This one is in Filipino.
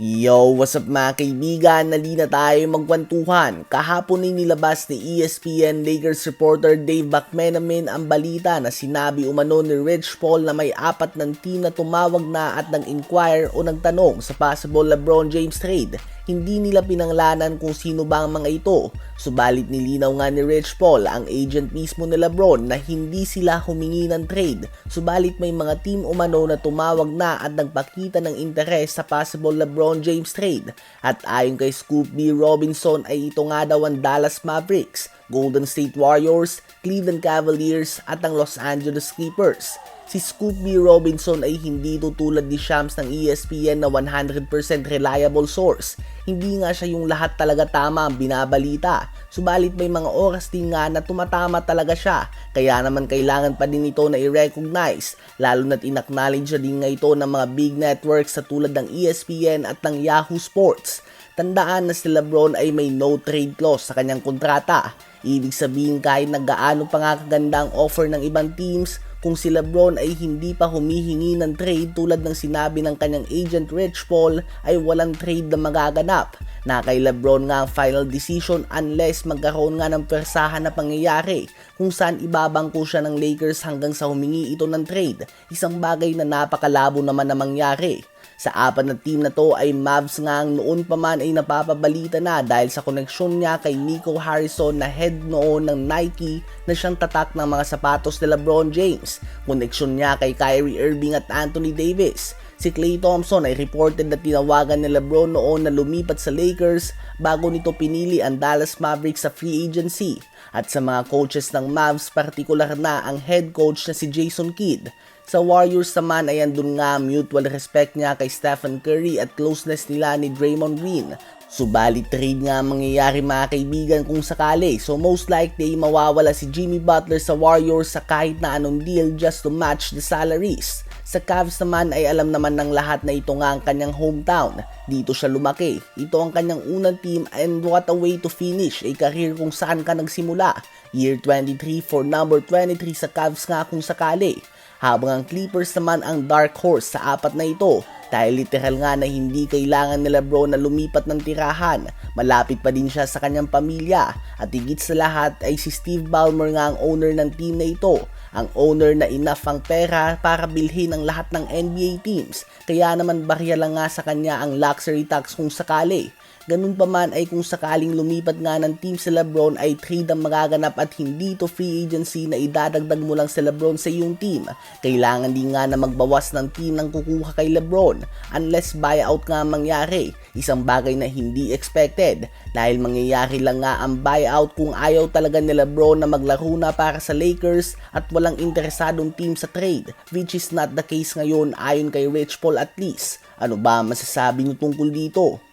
Yo, what's up mga kaibigan? Nali na tayo magkwentuhan. Kahapon ay nilabas ni ESPN Lakers reporter Dave McMenamin ang balita na sinabi umano ni Rich Paul na may apat ng team na tumawag na at nag-inquire o nagtanong sa possible LeBron James trade. Hindi nila pinanglanan kung sino ba ang mga ito. Subalit nilinaw nga ni Rich Paul, ang agent mismo ni LeBron, na hindi sila humingi ng trade. Subalit may mga team umano na tumawag na at nagpakita ng interes sa possible LeBron James trade. At ayon kay Scoop B. Robinson ay ito nga daw ang Dallas Mavericks, Golden State Warriors, Cleveland Cavaliers at ang Los Angeles Clippers. Si Scoop B. Robinson ay hindi tutulad ni Shams ng ESPN na 100% reliable source. Hindi nga siya yung lahat talaga tama ang binabalita. Subalit may mga oras din nga na tumatama talaga siya. Kaya naman kailangan pa din ito na i-recognize. Lalo na't inacknowledge din nga ito ng mga big networks sa tulad ng ESPN at ng Yahoo Sports. Tandaan na si Lebron ay may no trade clause sa kanyang kontrata. Ibig sabihin kahit na gaano pa nga kaganda ang offer ng ibang teams, kung si Lebron ay hindi pa humihingi ng trade tulad ng sinabi ng kanyang agent Rich Paul ay walang trade na magaganap. Na kay Lebron nga ang final decision unless magkaroon nga ng persahan na pangyayari kung saan ibabangko siya ng Lakers hanggang sa humingi ito ng trade. Isang bagay na napakalabo naman na mangyari. Sa apat na team na to ay Mavs nga ang noon pa man ay napapabalita na dahil sa koneksyon niya kay Nico Harrison na head noon ng Nike na siyang tatak ng mga sapatos ni LeBron James. Koneksyon niya kay Kyrie Irving at Anthony Davis. Si Klay Thompson ay reported na tinawagan ni LeBron noon na lumipat sa Lakers bago nito pinili ang Dallas Mavericks sa free agency. At sa mga coaches ng Mavs, partikular na ang head coach na si Jason Kidd. Sa Warriors naman ay andun nga mutual respect niya kay Stephen Curry at closeness nila ni Draymond Green. Subalit trade nga ang mangyayari mga kaibigan kung sakali. So most likely mawawala si Jimmy Butler sa Warriors sa kahit na anong deal just to match the salaries. Sa Cavs naman ay alam naman ng lahat na ito nga ang kanyang hometown. Dito siya lumaki. Ito ang kanyang unang team and what a way to finish a career kung saan ka nagsimula. Year 23 for number 23 sa Cavs nga kung sakali habang ang Clippers naman ang dark horse sa apat na ito dahil literal nga na hindi kailangan ni Lebron na lumipat ng tirahan. Malapit pa din siya sa kanyang pamilya at higit sa lahat ay si Steve Ballmer nga ang owner ng team na ito. Ang owner na enough ang pera para bilhin ang lahat ng NBA teams. Kaya naman barya lang nga sa kanya ang luxury tax kung sakali. Ganun pa man ay kung sakaling lumipat nga ng team si Lebron ay trade ang magaganap at hindi to free agency na idadagdag mo lang si Lebron sa iyong team. Kailangan din nga na magbawas ng team ng kukuha kay Lebron unless buyout nga ang mangyari. Isang bagay na hindi expected dahil mangyayari lang nga ang buyout kung ayaw talaga ni Lebron na maglaro na para sa Lakers at walang interesadong team sa trade which is not the case ngayon ayon kay Rich Paul at least. Ano ba masasabi niyo tungkol dito?